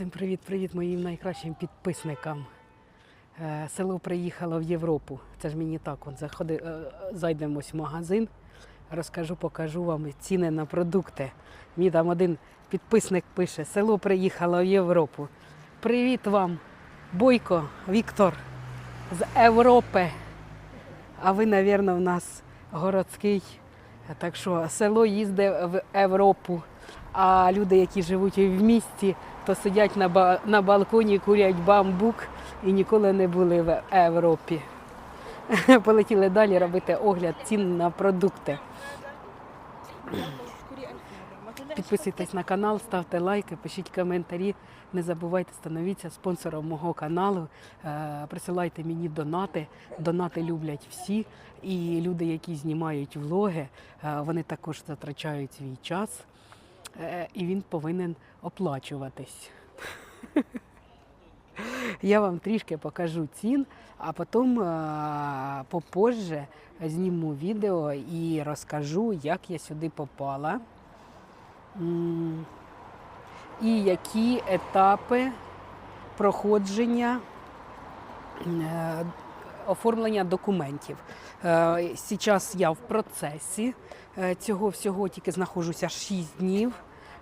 Всім привіт-привіт моїм найкращим підписникам. Е, Село приїхало в Європу. Це ж мені так, он заходи, е, зайдемо в магазин, розкажу, покажу вам ціни на продукти. Мені там один підписник пише: село приїхало в Європу. Привіт вам, Бойко, Віктор з Європи. А ви, мабуть, в нас городський. Так що село їздить в Європу, а люди, які живуть в місті, то сидять на, ба- на балконі, курять бамбук і ніколи не були в Європі. Полетіли далі робити огляд цін на продукти. Підписуйтесь на канал, ставте лайки, пишіть коментарі. Не забувайте становитися спонсором мого каналу. Е, Присилайте мені донати. Донати люблять всі. І люди, які знімають влоги, е, вони також затрачають свій час, і він повинен оплачуватись. Я вам трішки покажу цін, а потім е, попозже зніму відео і розкажу, як я сюди попала. І які етапи проходження е, оформлення документів. Е, Зараз я в процесі е, цього всього тільки знаходжуся 6 днів.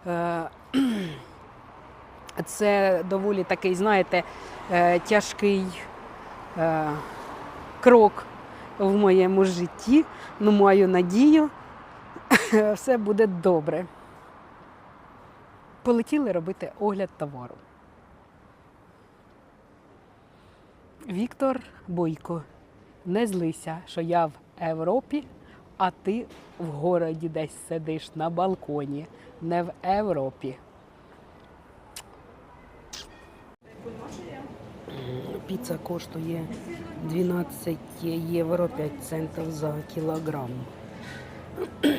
Е, Це доволі такий, знаєте, е, тяжкий е, крок в моєму житті. Ну, маю надію, все буде добре. Полетіли робити огляд товару. Віктор Бойко, не злися, що я в Європі, а ти в городі десь сидиш на балконі, не в Європі. Піца коштує 12 євро 5 центів за кілограм.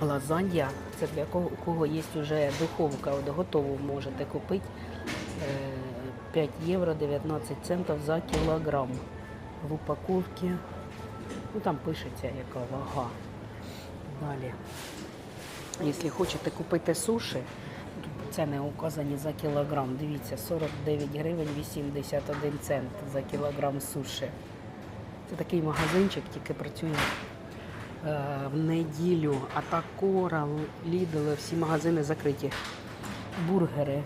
Лазанья, це для кого, кого є вже духовка, от готову можете купити. Е, 5 євро 19 центів за кілограм. В упаковці, ну там пишеться яка вага. Далі. Якщо хочете купити суші, ціни указані за кілограм. Дивіться, 49 гривень 81 цент за кілограм суші. Це такий магазинчик, тільки працює е, в неділю. А так всі магазини закриті. Бургери.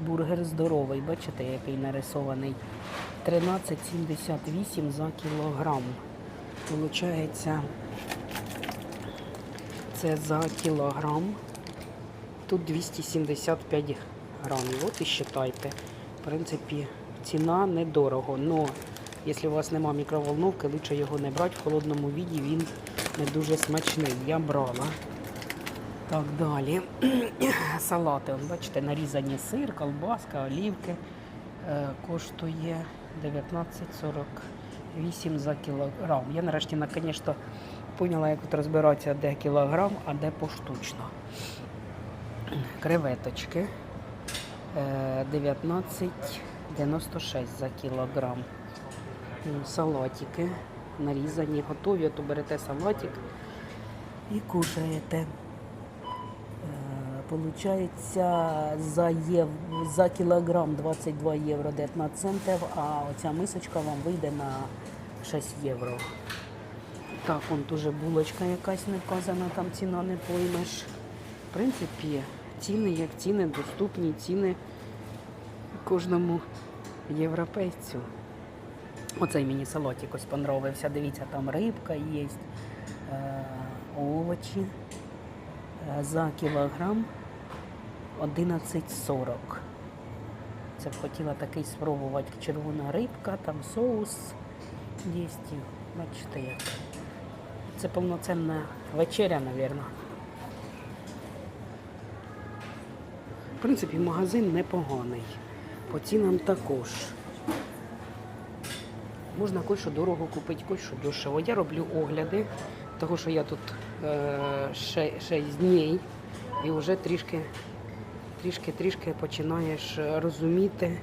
Бургер здоровий, бачите, який нарисований. 13,78 за кілограм. Получається, це за кілограм. Тут 275 грамів. От і считайте. В принципі, ціна недорого. Но якщо у вас нема мікроволновки, лучше його не брати. В холодному віді він не дуже смачний. Я брала. Так, далі. Салати, от бачите, нарізані сир, колбаска, олівки. Е, коштує 19,48 за кілограм. Я нарешті наконець-то поняла, як тут розбиратися, де кілограм, а де поштучно. Креветочки е, 19,96 за кілограм. Салатики нарізані, готові, то берете салатик і кушаєте. Получається за, єв... за кілограм 22 євро 19 центів, а оця мисочка вам вийде на 6 євро. Так, вон теж булочка якась не вказана, там ціна не поймеш. В принципі, ціни як ціни, доступні ціни кожному європейцю. Оцей мені салатик ось понравився. Дивіться, там рибка є, е, овочі. Е, За кілограм 11,40. Це б хотіла такий спробувати червона рибка, там соус є. Бачите як. Це повноцінна вечеря, мабуть. В принципі, магазин непоганий. По цінам також. Можна кое-що дорого купити, кое-що дешево. Я роблю огляди, того що я тут е, 6 днів і вже трішки, трішки, трішки починаєш розуміти,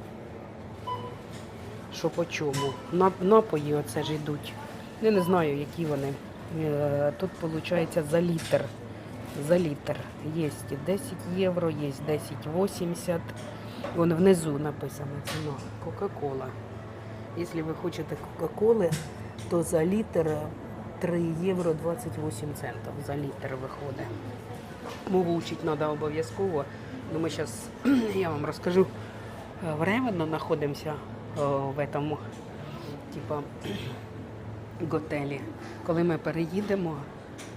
що по чому. Напої оце ж йдуть. Я не знаю, які вони. Е, тут виходить за літр за літр. Є 10 євро, є 10,80. Вон внизу написано ціна Кока-Кола. Якщо ви хочете Кока-Коли, то за літр 3 євро 28 центів за літр виходить. Мову вчити треба обов'язково. Ну, ми зараз, я вам розкажу, Е, временно знаходимося е, в этом, типа, готелі. Коли ми переїдемо,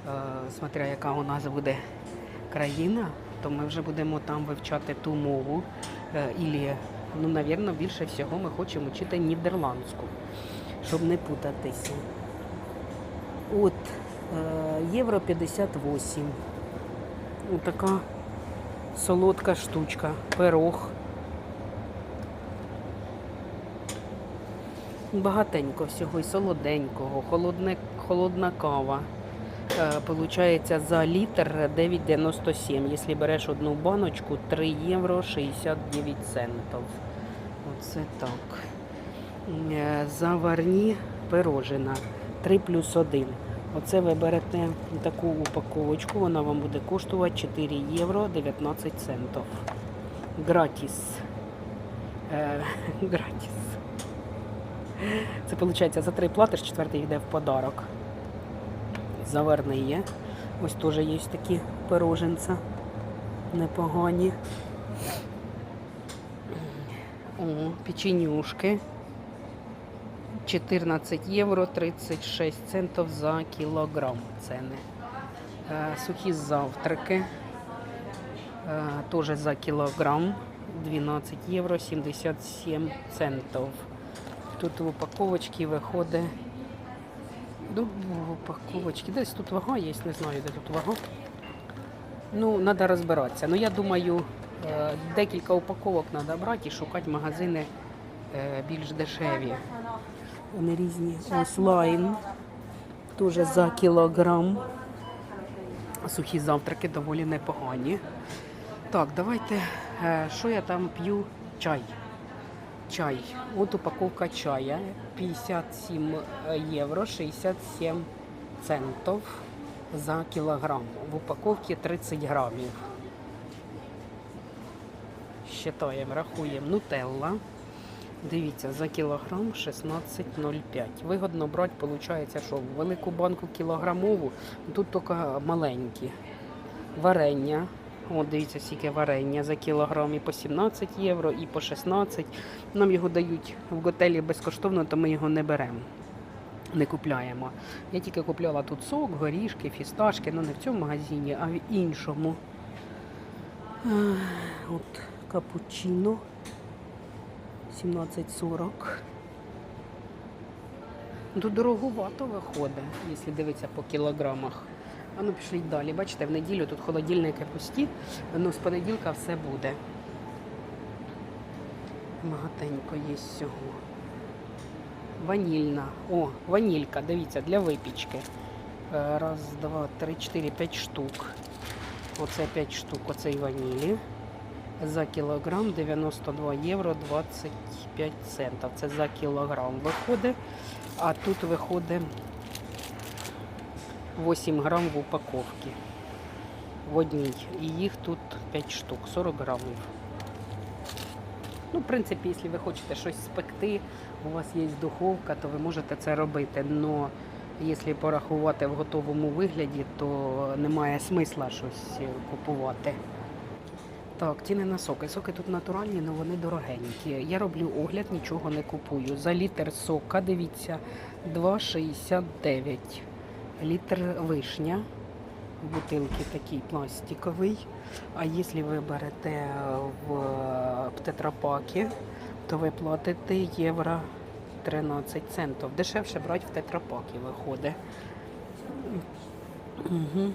е, смотря яка у нас буде країна, то ми вже будемо там вивчати ту мову. Ілі, ну, навірно, більше всього ми хочемо вчити нідерландську, щоб не путатися. От е, євро 58. Ось така солодка штучка, пирог. Багатенько всього і солоденького, холодне, холодна кава. Е, Получається за літр 9,97. Якщо береш одну баночку, 3 євро 69 центів. Оце так. Е, Заварні пирожина 3 плюс 1. Оце ви берете таку упаковочку, вона вам буде коштувати 4 євро 19 центів. Гратіс. Е, гратіс. Це виходить за три платиш, четвертий йде в подарок. Заверний є. Ось теж є такі пироженця непогані. О, печенюшки. 14 євро 36 центів за кілограм ціни. Е, Сухі завтраки. Е, Теж за кілограм 12 євро 77 центів. Тут в упаковочці виходить. Ну, в упаковочці. Десь тут вага є, не знаю, де тут вага. Ну, треба розбиратися. Ну, я думаю, е, декілька упаковок треба брати і шукати магазини більш дешеві. Вони різні. Ось лайн. Теж за кілограм. Сухі завтраки доволі непогані. Так, давайте. е, Що я там п'ю? Чай. Чай. От упаковка чая 57 євро 67 центів за кілограм. В упаковці 30 грамів. Считаємо, рахуємо. Нутелла. Дивіться, за кілограм 16,05. Вигодно брати, виходить, що велику банку кілограмову, тут тільки маленькі. Варення. От дивіться, скільки варення за кілограм і по 17 євро, і по 16. Нам його дають в готелі безкоштовно, то ми його не беремо. Не купляємо. Я тільки купляла тут сок, горішки, фісташки, ну не в цьому магазині, а в іншому. От капучино 17,40. Тут дороговато виходить, якщо дивитися по кілограмах. А ну пішли далі. Бачите, в неділю тут холодильники пусті, ну з понеділка все буде. Багатенько є всього. Ванільна. О, ванілька, дивіться, для випічки. Е, Раз, два, три, чотири, п'ять штук. Оце 5 штук оцей ванілі. За кілограм 92 євро 25 центів. Це за кілограм виходить. А тут виходить 8 грам в упаковці. В одній. І їх тут 5 штук, 40 грамів. Ну, в принципі, якщо ви хочете щось спекти, у вас є духовка, то ви можете це робити. Но якщо порахувати в готовому вигляді, то немає смисла щось купувати. Так, ціни на соки. Соки тут натуральні, але вони дорогенькі. Я роблю огляд, нічого не купую. За літр сока, дивіться, 2,69. Літр вишня. Бутилки такий пластиковий. А якщо ви берете в, в тетрапакі, то ви платите євро 13 центів. Дешевше брати в тетрапакі виходить. Угу.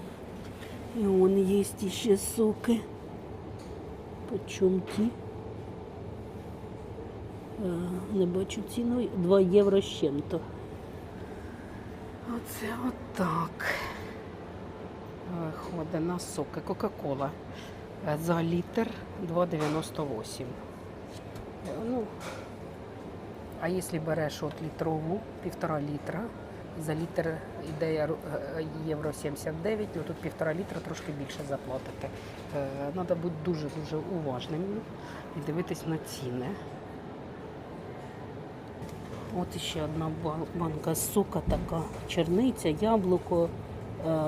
І вон є ще соки. Ті? Е, Не бачу ціну. 2 євро з чим-то. Оце отак. Виходить на соки. Кока-кола. Е, За літр 2,98. Е, Ну, а якщо береш от літрову, півтора літра, за літр ідея ру- е, євро 79, ну тут півтора літра трошки більше заплатити. Треба бути дуже-дуже уважним і дивитись на ціни. От іще одна банка сока така. Черниця, яблуко. Е,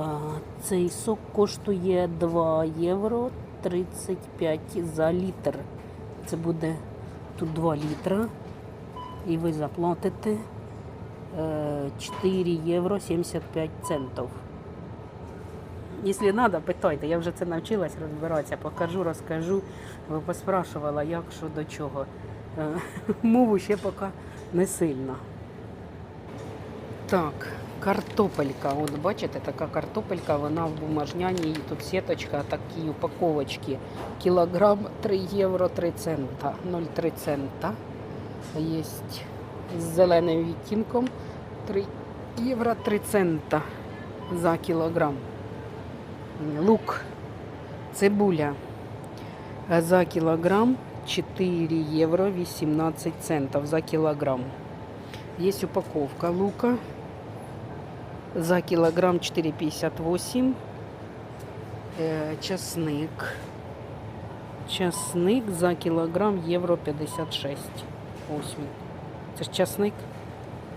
Цей сок коштує 2 євро 35 за літр. Це буде тут 2 літра. І ви заплатите е, 4 євро 75 центів. Якщо треба, питайте, я вже це навчилась розбиратися, покажу, розкажу. Ви поспрашувала, як, що, до чого. Е, Мову ще поки не сильно. Так, картопелька. От бачите, така картопелька, вона в бумажняній, тут сіточка, такі упаковочки. Кілограм 3 євро 3 цента, 0,3 цента. Є з зеленим відтінком 3 євро 3 цента за кілограм. Лук, цибуля за кілограм 4 євро 18 центів за кілограм. Є упаковка лука за кілограм 4,58. Е, Часник. Часник за кілограм євро 56. Ось він. Це ж часник.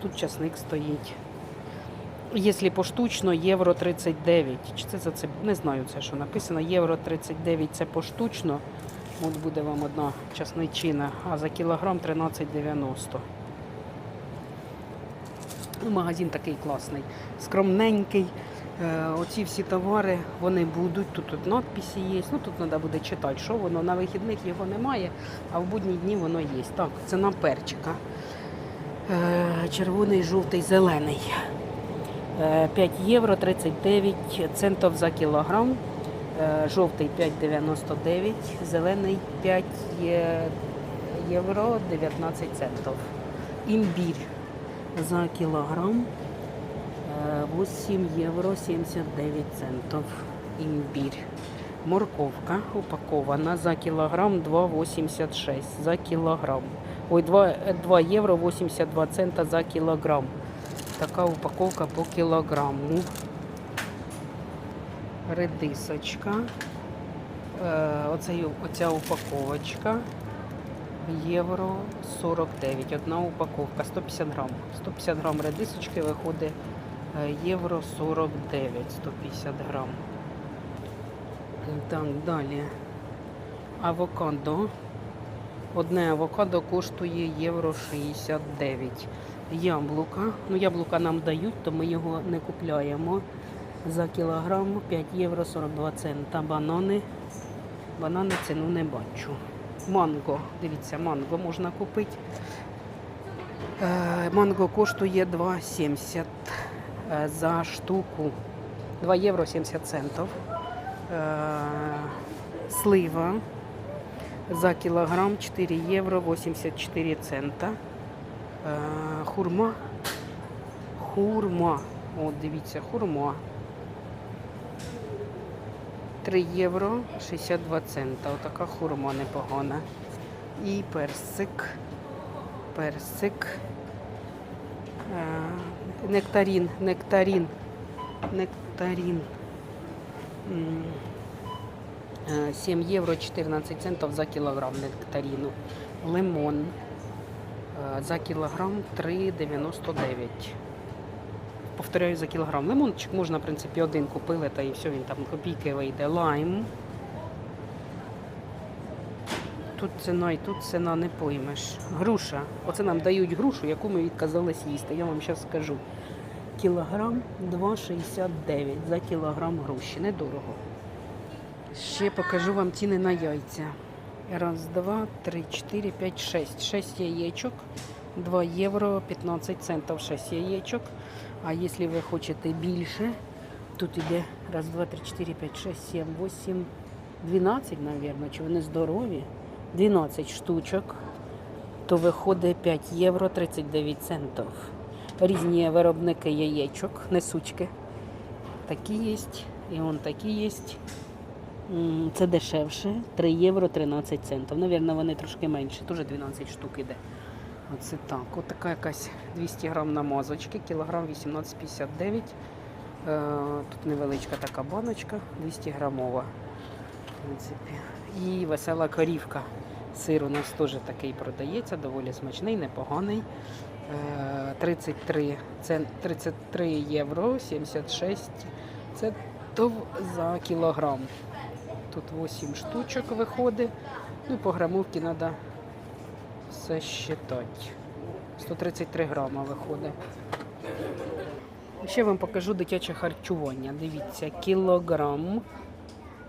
Тут часник стоїть. Якщо поштучно, євро 39. Чи це за це? Не знаю це, що написано. Євро 39 це поштучно. От буде вам одна часничина, а за кілограм 13,90. Ну, Магазин такий класний, скромненький. Е, Оці всі товари вони будуть. Тут, тут надписи є. Ну тут треба буде читати, що воно. На вихідних його немає, а в будні дні воно є. Так, це на перчика. Е, Червоний, жовтий, зелений. Е, 5 євро 39 центів за кілограм. Е, Жовтий 5,99, зелений 5 євро 19 центів. Імбір за кілограм е, 8 євро 79 центів. Імбір. Морковка упакована за кілограм 2,86 за кілограм. Ой, 2, е, 2 євро 82 цента за кілограм. Така упаковка по кілограму. Редисочка. Е, Оце, оця упаковочка. Євро 49. Одна упаковка, 150 грам. 150 грам редисочки виходить євро 49, 150 грам. Так, далі. Авокадо. Одне авокадо коштує євро 69. Яблука. Ну, яблука нам дають, то ми його не купляємо. За кілограм 5 євро 42 цента. Банани. Банани ціну не бачу. Манго. Дивіться, манго можна купити. Е, Манго коштує 2,70 е, за штуку. 2 євро 70 центів. Е, Слива за кілограм 4 євро 84 цента. Е, Хурма. Хурма. О, дивіться, хурма. 3 євро 62 цента. Отака хурма непогана. І персик. Персик. Е, Нектарін, нектарін, нектарін. М, е, 7 євро 14 центів за кілограм нектаріну. Лимон е, за кілограм 3,99. Повторяю за кілограм. Лимончик можна, в принципі, один купили, та і все, він там копійки вийде. Лайм. Тут ціна і тут ціна не поймеш. Груша. Оце нам дають грушу, яку ми відказались їсти. Я вам зараз скажу. Кілограм 2,69 за кілограм груші. Недорого. Ще покажу вам ціни на яйця. Раз, два, три, чотири, п'ять, шесть. Шесть яєчок. 2 євро 15 центів 6 яєчок. А якщо ви хочете більше, тут іде раз, два, три, чотири, п'ять, шесть, сім, вісім, 12, мабуть, чи вони здорові. 12 штучок, то виходить 5 євро 39 центів. Різні виробники яєчок, несучки. Такі є, і он такі є. Це дешевше, 3 євро 13 центів. Навірно, вони трошки менше, теж 12 штук іде. Оце так. От така якась 200 грам намазочки, кілограм 18,59. Е, Тут невеличка така баночка, 200 грамова. І весела корівка. Сир у нас теж такий продається, доволі смачний, непоганий. Е, 33, це 33 євро 76 це за кілограм. Тут 8 штучок виходить. Ну по грамовці треба все считати. 133 грама виходить. Ще вам покажу дитяче харчування. Дивіться, кілограм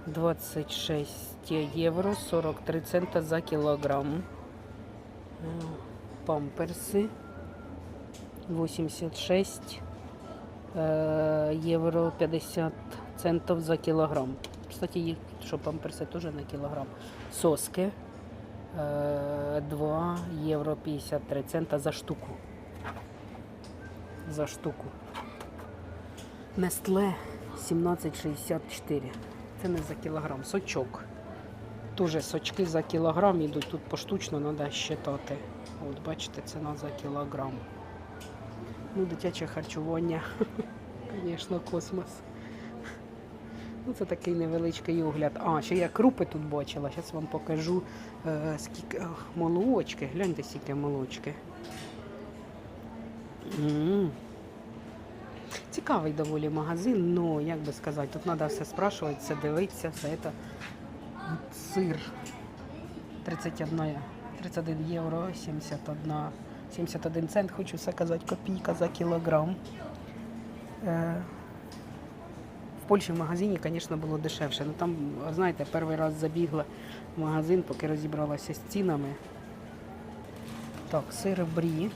26 євро 43 цента за кілограм. Е, Памперси 86 е, євро 50 центів за кілограм. Кстати, їх, що памперси теж на кілограм. Соски е, 2 євро 53 цента за штуку. За штуку. Нестле 17,64. Це не за кілограм. Сочок. Теж сочки за кілограм йдуть. Тут поштучно треба считати. От бачите, ціна за кілограм. Ну, дитяче харчування. Звісно, космос. Ну, це такий невеличкий огляд. А, ще я крупи тут бачила. Зараз вам покажу е, скільки ах, молочки. Гляньте, скільки молочки. М. Цікавий доволі магазин, але як би сказати, тут треба все спрашувати, все дивитися, все це. Сир 31, 31 євро, 71, 71 цент, хочу все казати, копійка за кілограм. Е, в Польщі в магазині, звісно, було дешевше. Ну там, знаєте, перший раз забігла в магазин, поки розібралася з цінами. Так, сир брі.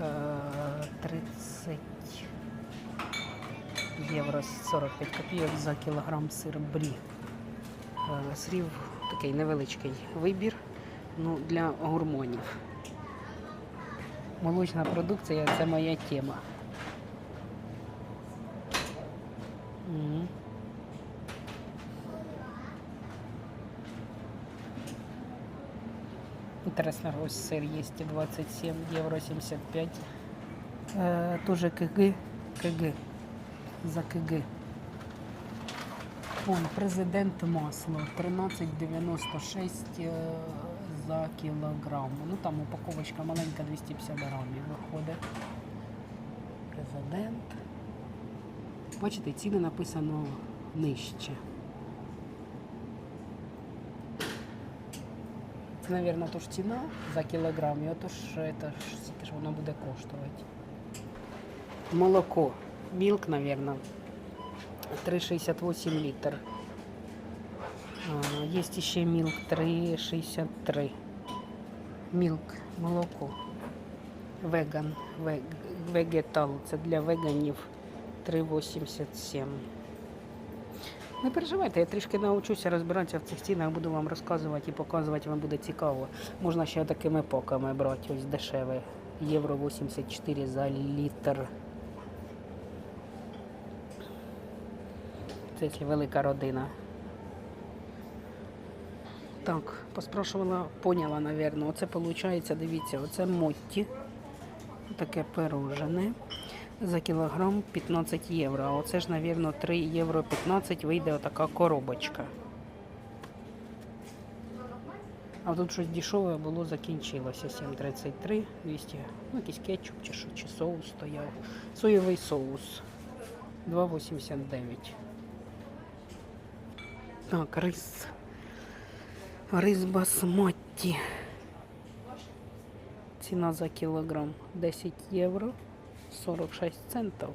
е, 30 євро 45 копійок за кілограм сир брі. Е, Срів такий невеличкий вибір ну, для гурмонів. Молочна продукція це моя тема. Ось сыр есть 27 евро 75. Э, тоже КГ. КГ. За КГ. Вон, президент масло 13,96 е, за кілограм. Ну там упаковочка маленька 250 грамів виходить. Президент. Бачите, ціни написано нижче. Це, мабуть, тож ціна за кілограм, і отож це ж скільки ж воно буде коштувати. Молоко. Мілк, мабуть. 3,68 літр. А, Є ще мілк 3,63. Мілк, молоко. Веган, вег, вегетал. Це для веганів 3,87. Не переживайте, я трішки научуся розбиратися в цих цінах, буду вам розказувати і показувати, вам буде цікаво. Можна ще такими поками брати, ось дешеве. Євро 84 за літр. Це велика родина. Так, поспрашувала, поняла, напевно. Оце виходить, дивіться, оце мотті. Таке пирожене. За кілограм 15 євро. А оце ж, напевно, 3 євро 15 вийде отака коробочка. А тут щось дешеве було, закінчилося. 7,33, 200. Ну, якийсь кетчуп чи що, чи соус стояв. Соєвий соус. 2,89. Так, рис. Рис басматті. Ціна за кілограм 10 євро 46 центів.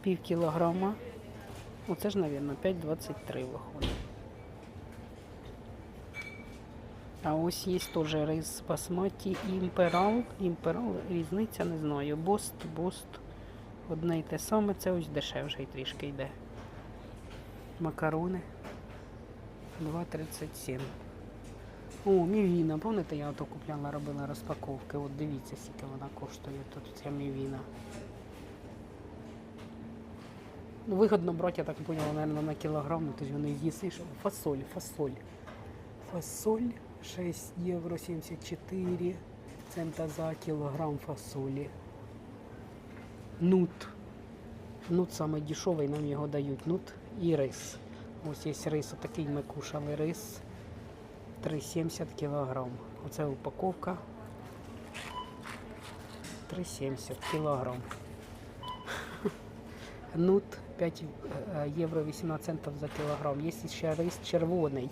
Пів кілограма. Оце ж, мабуть, 5,23 виходить. А ось є теж рис басматі імперал. Імперал, різниця не знаю. Бост, бост. Одне й те саме, це ось дешевше й трішки йде. Макарони. 2,37. О, мівіна. Пам'ятаєте, я ото купляла, робила розпаковки. От дивіться, скільки вона коштує тут ця мівіна. Ну, вигодно брати, я так поняла, наверное, на кілограм, ну, тобто вони з'їсиш. Фасоль, фасоль. Фасоль 6 євро 74. цента за кілограм фасолі. Нут. Нут саме дешевий, нам його дають. Нут і рис. Ось є рис, отакий ми кушали рис. 3,70 кілограм. Оце упаковка. 3,70 кілограм. Нут 5 е, євро 18 центів за кілограм. Є ще рис червоний.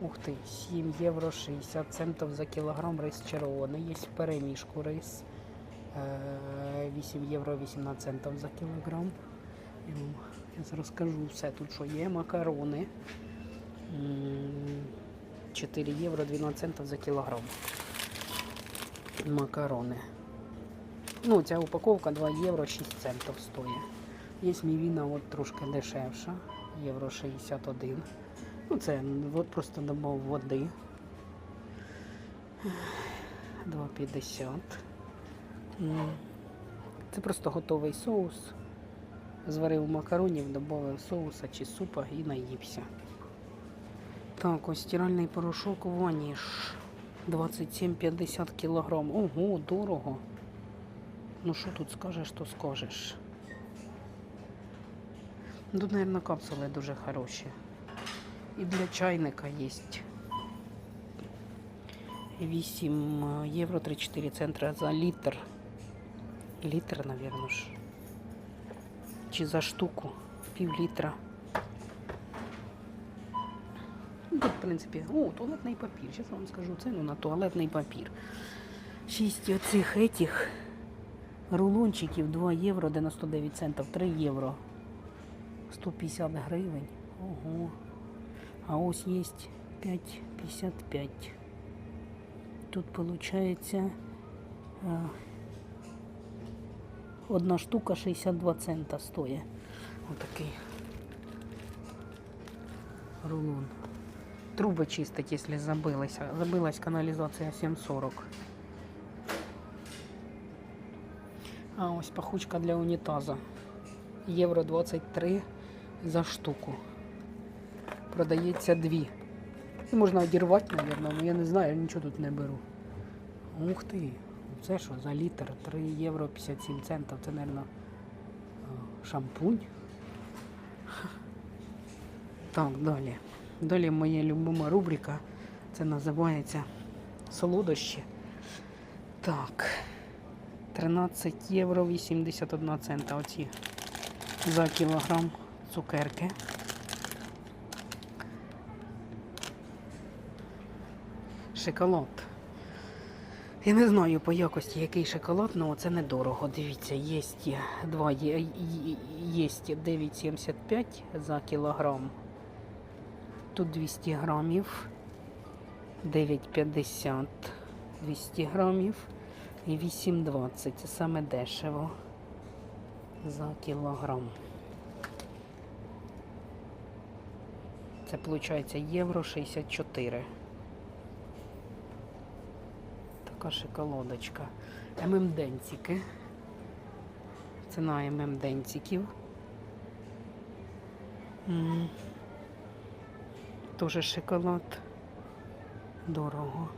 Ух ти, 7 євро 60 центів за кілограм рис червоний. Є перемішку рис. е, 8 євро 18 центів за кілограм. Я розкажу все тут, що є. Макарони. М, 4 євро 12 центів за кілограм. Макарони. Ну, ця упаковка 2 євро 6 центів стоїть. Є мівіна от трошки дешевша, євро 61. Ну, це от просто добав води. 2,50. Це просто готовий соус. Зварив макаронів, додав соуса чи супа і наївся. Так, ось стиральний порошок Ваніш. 27,50 кілограм. Ого, дорого. Ну що тут скажеш, то скажеш. Тут, мабуть, капсули дуже хороші. І для чайника є. 8 євро 34 центра за літр. Літр, мабуть. Чи за штуку. Пів літра. Ну, Тут, в принципі, о, туалетний папір. Зараз вам скажу ціну на туалетний папір. Шість оцих этих рулончиків 2 євро 99 центів, 3 євро. 150 гривень. Ого. А ось є 5,55. Тут получается а, одна штука 62 цента стоїть. Отакий рулон. Труби чистить, якщо забилася. Забилась каналізація 7,40. А ось пахучка для унітаза. Євро 23 за штуку. Продається дві. І можна одірвати, мабуть, але я не знаю, я нічого тут не беру. Ух ти! Це що за літр? 3 євро 57 центів. Це, мабуть, шампунь. Так, далі. Далі моя любима рубрика. Це називається солодощі. Так. 13 євро 81 цента. Оці за кілограм цукерки. Шоколад. Я не знаю по якості який шоколад, але це недорого. Дивіться, є два є, є 9,75 за кілограм. Тут 200 грамів, 9,50 200 грамів і 8,20. Це саме дешево за кілограм. Це виходить євро 64. Така шоколадочка. ММДенцики. Ціна ММДенциків. Тоже шоколад. Дорого.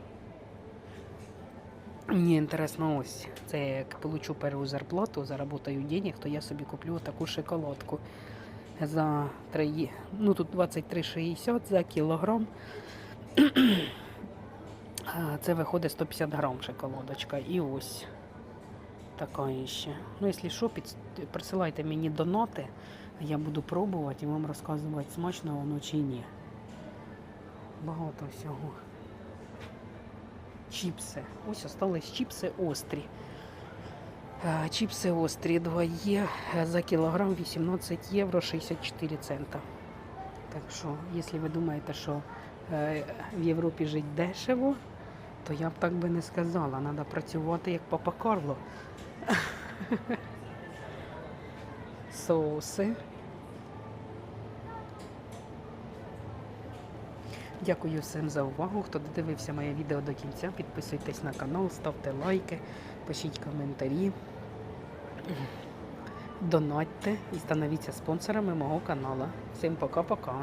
Мені інтересно ось. Це як получу першу зарплату, заработаю денег, то я собі куплю таку шоколадку за 3, ну тут 23,60 за кілограм. Це виходить 150 грам шоколадочка. І ось така іще. Ну, якщо що, під... присилайте мені донати, я буду пробувати і вам розказувати, смачно воно чи ні. Багато всього. Чіпси. Ось остались чіпси острі. Е, Чіпси острі 2 є за кілограм 18 євро 64 цента. Так що, якщо ви думаєте, що е, в Європі жити дешево, то я б так би не сказала. Треба працювати як папа Карло. Соуси. Дякую всім за увагу. Хто додивився моє відео до кінця, підписуйтесь на канал, ставте лайки, пишіть коментарі, донатьте і становіться спонсорами мого каналу. Всім пока-пока.